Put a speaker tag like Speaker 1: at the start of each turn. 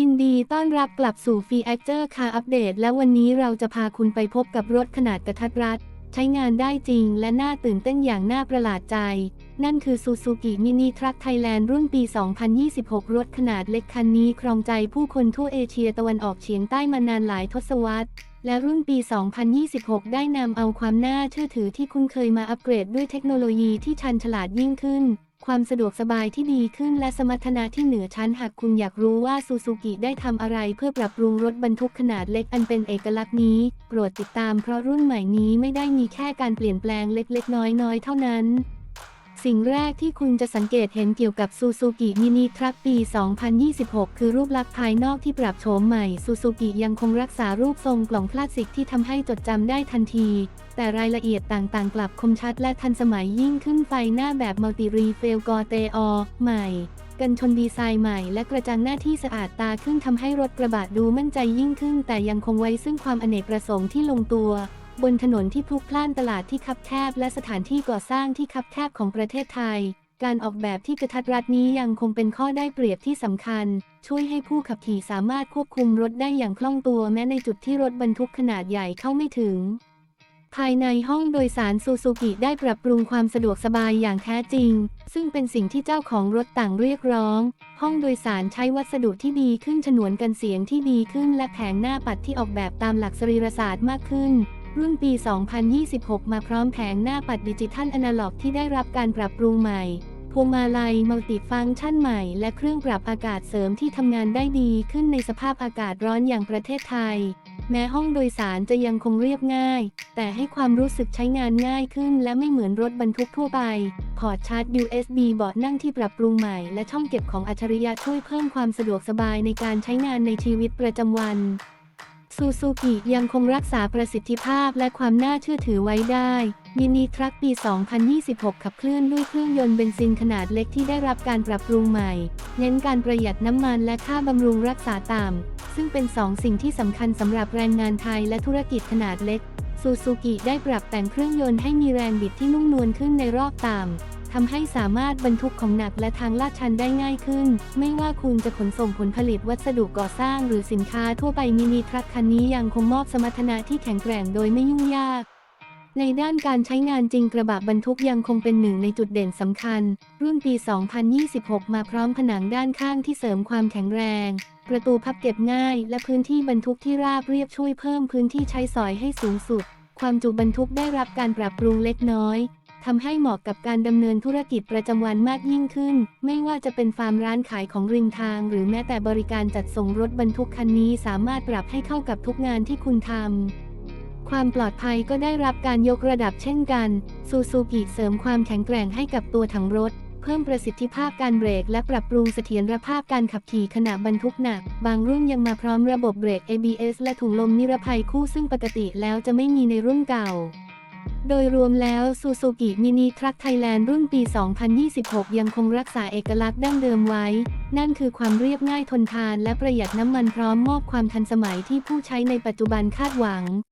Speaker 1: ยินดีต้อนรับกลับสู่ f ี a c t o r Car Update และวันนี้เราจะพาคุณไปพบกับรถขนาดกระทัดรัด ใช้งานได้จริงและน่าตื่นเต้นอย่างน่าประหลาดใจ นั่นคือ Suzuki Mini Truck Thailand รุ่นปี 2026 รถขนาดเล็กคันนี้ครองใจผู้คนทั่วเอเชียตะวันออกเฉียงใต้มานานหลายทศวรรษ และรุ่นปี 2026 ได้นำเอาความน่าเชื่อถือที่คุ้นเคยมาอัปเกรดด้วยเทคโนโลยีที่ชันฉลาดยิ่งขึ้น ความสะดวกสบายที่ดีขึ้นและสมรรถนะที่เหนือชั้นหากคุณอยากรู้ว่าซูซูกิได้ทำอะไรเพื่อปรับปรุงรถบรรทุกขนาดเล็กอันเป็นเอกลักษณ์นี้ โปรดติดตามเพราะรุ่นใหม่นี้ไม่ได้มีแค่การเปลี่ยนแปลงเล็กๆ น้อยๆ เท่านั้น สิ่งแรกที่คุณจะสังเกตเห็นเกี่ยวกับ Suzuki Mini Truck ปี 2026 คือรูปลักษณ์ภายนอกที่ปรับโฉมใหม่ Suzuki ยังคงรักษารูปทรงกล่องคลาสสิกที่ทำให้จดจำได้ทันที แต่รายละเอียดต่างๆ กลับคมชัดและทันสมัยยิ่งขึ้นไฟหน้าแบบมัลติรีเฟลกอเตอใหม่ กันชนดีไซน์ใหม่และกระจังหน้าที่สะอาดตาขึ้นทำให้รถกระบะดูมั่นใจยิ่งขึ้น แต่ยังคงไว้ซึ่งความอเนกประสงค์ที่ลงตัว บนถนนที่พลุกพล่านตลาดที่คับแคบ และสถานที่ก่อสร้างที่คับแคบของประเทศไทย การออกแบบที่กระทัดรัดนี้ยังคงเป็นข้อได้เปรียบที่สำคัญ ช่วยให้ผู้ขับขี่สามารถควบคุมรถได้อย่างคล่องตัวแม้ในจุดที่รถบรรทุกขนาดใหญ่เข้าไม่ถึง ภายในห้องโดยสารซูซูกิได้ปรับปรุงความสะดวกสบายอย่างแท้จริง ซึ่งเป็นสิ่งที่เจ้าของรถต่างเรียกร้อง ห้องโดยสารใช้วัสดุที่ดีขึ้นฉนวนกันเสียงที่ดีขึ้น และแผงหน้าปัดที่ออกแบบตามหลักสรีรศาสตร์มากขึ้น รุ่นปี 2026 มาพร้อมแผงหน้าปัดดิจิทัลอนาล็อกที่ได้รับการปรับปรุงใหม่พวงมาลัยมัลติฟังก์ชันใหม่ และเครื่องปรับอากาศเสริมที่ทำงานได้ดีขึ้นในสภาพอากาศร้อนอย่างประเทศไทย แม้ห้องโดยสารจะยังคงเรียบง่าย แต่ให้ความรู้สึกใช้งานง่ายขึ้น และไม่เหมือนรถบรรทุกทั่วไป พอร์ตชาร์จ USB เบาะนั่งที่ปรับปรุงใหม่ และช่องเก็บของอัจฉริยะช่วยเพิ่มความสะดวกสบายในการใช้งานในชีวิตประจำวัน ซูซูกิยังคงรักษาประสิทธิภาพและความน่าเชื่อถือไว้ได้ มินิทรัคปี 2026 ขับเคลื่อนด้วยเครื่องยนต์เบนซินขนาดเล็กที่ได้รับการปรับปรุงใหม่ เน้นการประหยัดน้ำมันและค่าบำรุงรักษาต่ำ ซึ่งเป็นสองสิ่งที่สำคัญสำหรับแรงงานไทยและธุรกิจขนาดเล็ก ซูซูกิได้ปรับแต่งเครื่องยนต์ให้มีแรงบิดที่นุ่มนวลขึ้นในรอบต่ำ ทำให้สามารถบรรทุกของหนักและทางลาดชันได้ง่ายขึ้น ไม่ว่าคุณจะขนส่งผลผลิตวัสดุก่อสร้างหรือสินค้าทั่วไปมินิทรัคคันนี้ยังคงมอบสมรรถนะที่แข็งแกร่งโดยไม่ยุ่งยากในด้านการใช้งานจริงกระบะบรรทุกยังคงเป็นหนึ่งในจุดเด่นสำคัญ รุ่นปี 2026 มาพร้อมผนังด้านข้างที่เสริมความแข็งแรง ประตูพับเก็บง่าย และพื้นที่บรรทุกที่ราบเรียบช่วยเพิ่มพื้นที่ใช้สอยให้สูงสุด ความจุบรรทุกได้รับการปรับปรุงเล็กน้อย ทำให้เหมาะกับการดำเนินธุรกิจประจำวันมากยิ่งขึ้น ไม่ว่าจะเป็นฟาร์มร้านขายของริมทาง หรือแม้แต่บริการจัดส่งรถบรรทุกคันนี้สามารถปรับให้เข้ากับทุกงานที่คุณทำความปลอดภัยก็ได้รับการยกระดับเช่นกัน ซูซูกิเสริมความแข็งแกร่งให้กับตัวถังรถ เพิ่มประสิทธิภาพการเบรกและปรับปรุงเสถียรภาพการขับขี่ขณะบรรทุกหนัก บางรุ่นยังมาพร้อมระบบเบรก ABS และถุงลมนิรภัยคู่ซึ่งปกติแล้วจะไม่มีในรุ่นเก่า โดยรวมแล้ว Suzuki Mini Truck Thailand รุ่นปี 2026 ยังคงรักษาเอกลักษณ์ดั้งเดิมไว้ นั่นคือความเรียบง่ายทนทานและประหยัดน้ำมันพร้อมมอบความทันสมัยที่ผู้ใช้ในปัจจุบันคาดหวัง